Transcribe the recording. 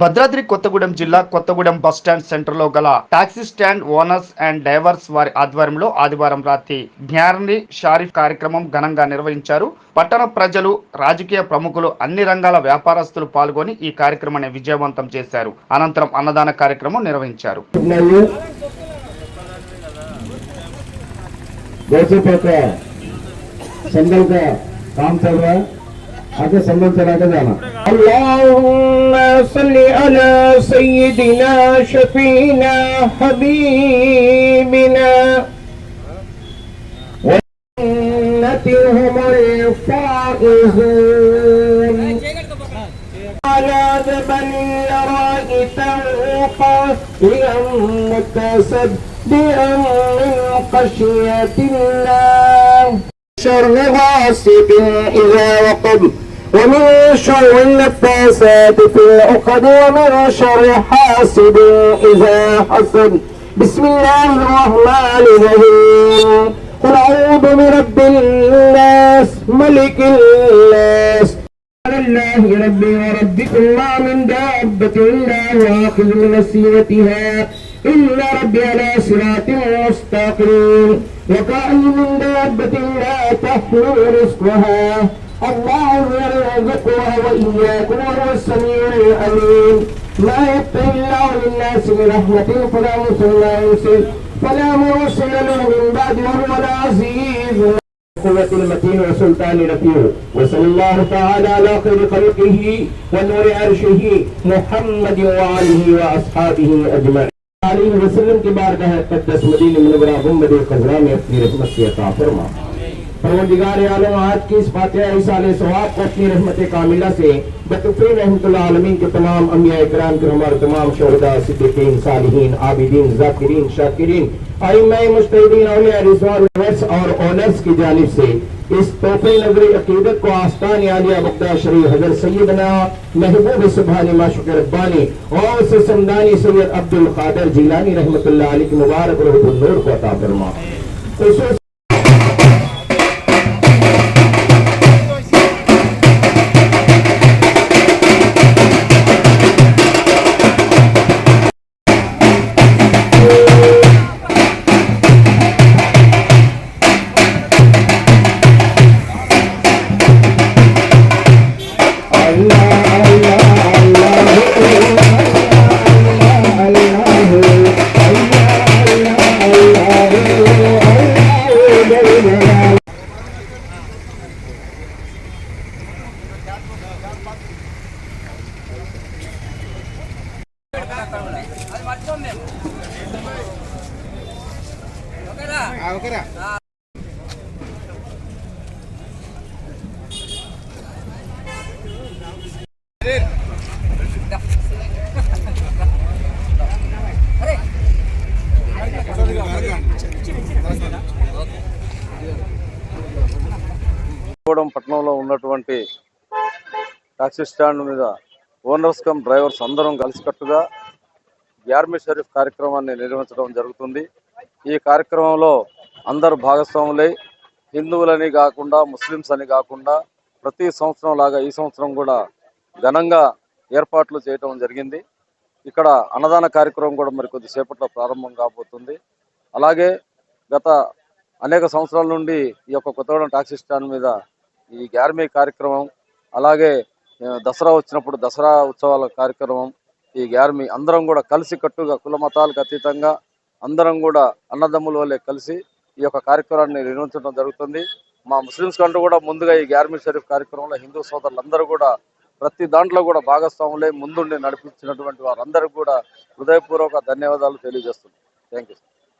భద్రాద్రి కొత్తగూడెం జిల్లా కొత్తగూడెం బస్టాండ్ సెంటర్లో గల taxi stand owners and drivers వారి ఆధ్వర్యంలో ఆదివారం రాత్రి జ్ఞాని షారిఫ్ కార్యక్రమం ఘనంగా నిర్వహించారు. పట్టణ ప్రజలు రాజకీయ ప్రముఖులు అన్ని రంగాల వ్యాపారస్తులు పాల్గొని ఈ కార్యక్రమాన్ని విజయవంతం చేశారు. అనంతరం అన్నదాన కార్యక్రమం నిర్వహించారు. మరియు سيدنا شفينا حبيبنا. وجنتهم الفائزون. على جبل رأيته قاسيا متصدئا من خشية الله. شر غاسق إذا وقب ومن شر النفاسات في العقد ومن شر حاسد إذا حسد. بسم الله الرحمن الرحيم. قل أعوذ برب الناس ملك الناس. الله ربي وربكم ما من دابة إلا واخذ بنصيحتها إن ربي على صراط مستقيم. وكأي من دابة لا تحمل رزقها. الله يرزق وهو إياكم وهو السميع العليم ما يبقي الله للناس من رحمة فلا مثل لا يرسل فلا مرسل له من بعد وهو العزيز قوة المتين وسلطان رفيع وصلى الله تعالى على خير خلقه ونور عرشه محمد وعليه وأصحابه أجمعين عليه وسلم كبار بارگاہ قدس مدینہ منورہ غمد قزرہ میں اپنی رحمت سے عطا فرما پروردگار عالم، آج کی اس فاتحہ احسان ثواب کو اپنی رحمت کاملہ سے بطفی رحمت اللہ کے تمام امیہ اکرام کے ہمارے تمام شہداء، صدیقین، صالحین، عابدین، ذاکرین، شاکرین ائمہ مشتہدین اولیاء رضوان ونرس اور اونرس کی جانب سے اس توفے نظری عقیدت کو آستان عالیہ بغداد شریف حضرت سیدنا محبوب سبحانی معشوق ربانی اور سمدانی سید عبد القادر جیلانی رحمت اللہ علیہ کی مبارک روح النور کو عطا فرما۔ పట్టుకోం పట్టణంలో ఉన్నటువంటి టాక్సీ స్టాండ్ మీద ఓనర్స్ కమ్ డ్రైవర్స్ అందరం కలిసికట్టుగా గ్యార్మీ షరీఫ్ కార్యక్రమాన్ని నిర్వహించడం జరుగుతుంది. ఈ కార్యక్రమంలో అందరు భాగస్వాములై హిందువులని కాకుండా ముస్లిమ్స్ అని కాకుండా ప్రతి సంవత్సరం లాగా ఈ సంవత్సరం కూడా ఘనంగా ఏర్పాట్లు చేయటం జరిగింది. ఇక్కడ అన్నదాన కార్యక్రమం కూడా మరి కొద్దిసేపట్లో ప్రారంభం కాబోతుంది. అలాగే గత అనేక సంవత్సరాల నుండి ఈ యొక్క కొత్తగూడెం టాక్సీ స్టాండ్ మీద ఈ గ్యార్మీ కార్యక్రమం అలాగే దసరా వచ్చినప్పుడు దసరా ఉత్సవాల కార్యక్రమం ఈ గ్యార్మీ అందరం కూడా కలిసి కట్టుగా కుల మతాలకు అతీతంగా అందరం కూడా అన్నదమ్ముల వల్లే కలిసి ఈ యొక్క కార్యక్రమాన్ని నిర్వహించడం జరుగుతుంది. మా ముస్లిమ్స్ కంటూ కూడా ముందుగా ఈ గ్యార్మీ షరీఫ్ కార్యక్రమంలో హిందూ సోదరులందరూ కూడా ప్రతి దాంట్లో కూడా భాగస్వాములే ముందుండి నడిపించినటువంటి వారందరికీ కూడా హృదయపూర్వక ధన్యవాదాలు తెలియజేస్తున్నాం. Thank you